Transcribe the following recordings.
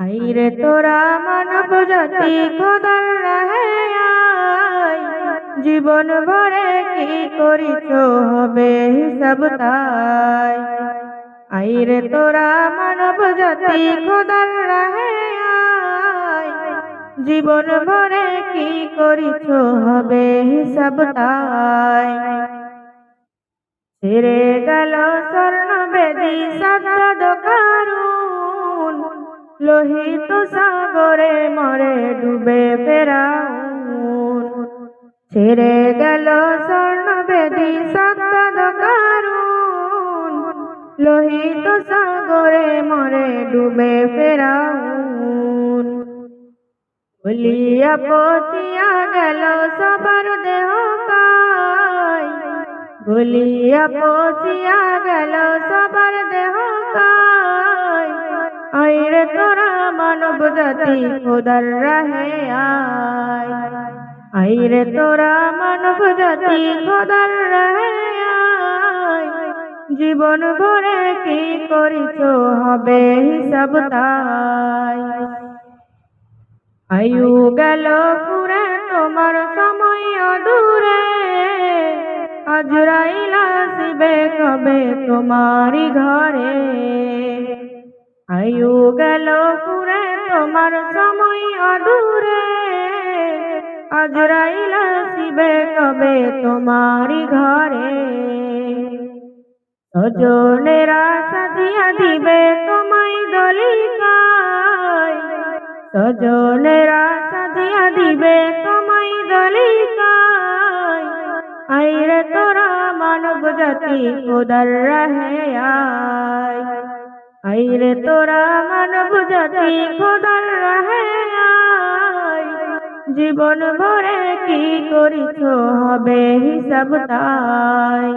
আইরে তোরা মানব জাতি খোদার জীবন ভরে কি করিছ হবে হিসাব তাই। আইরে তোরা মানব জাতি খোদার জীবন ভরে কি করিছ হবে হিসাব তাই। ছেড়ে গেল স্বর্ণ বেদি সাজ্জাদ কারুন লোহিত সাগরে মরে ডুবে ফেরাউন। ছেড়ে গেল স্বর্ণ বেদি কারুন। লোহিত সাগরে মরে ডুবে ফেরাউন। বলিয়া পচিয়া গেল সবার দেহ কায় বলিয়া পচিয়া গেল সবার দেহ আইরে তোরা মানব জাতি, খোদার রাহে আয়। আইরে তোরা মানব জাতি, খোদার রাহে আয়। জীবন ভরে কি করিছ, হবে হিসাব তাই। আয়ু গেল পুরে, তোমার সময় দূরে আজরাইল আসবে কবে তোমারি ঘরে। আয়ু গেল পুরে তোমার সময় দূরে আজরাইল আসবে কবে তোমারি ঘরে। সজনেরা সাজিয়া দিবে তোমায় দলিকায় সজনেরা সাজিয়া দিবে তোমায় দলিকায় আইরে তোরা মানব জাতি খোদার রাহে আয় আইরে তোরা মানব জাতি খোদার রাহে জীবন ভরে কি করিছ হবে হিসাব তাই।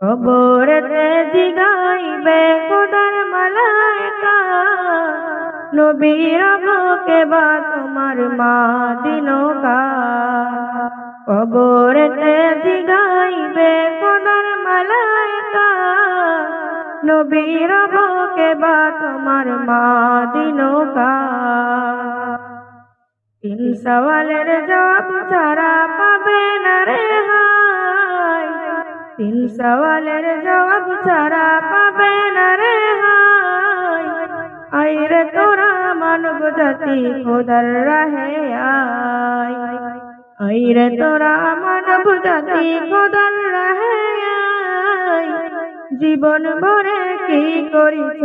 কবরেতে জিগাইবে খোদার মালাইকা। নবীর বুকে বা তোমার মা দিনকা কবরেতে জিগাইবে খোদার মালাইকা। নবীর বুকে বা তোমার মা দিনকা তিন সওয়ালের জবাব ছাড়া পাবে না রে হাই তিন সওয়ালের জবাব ছাড়া পাবে না রে হাই আইরে তোরা মানব জাতি, খোদার রাহে আয়। আইরে তোরা মানব জাতি, খোদার রাহে আয়। জীবন ভরে কি করিছ?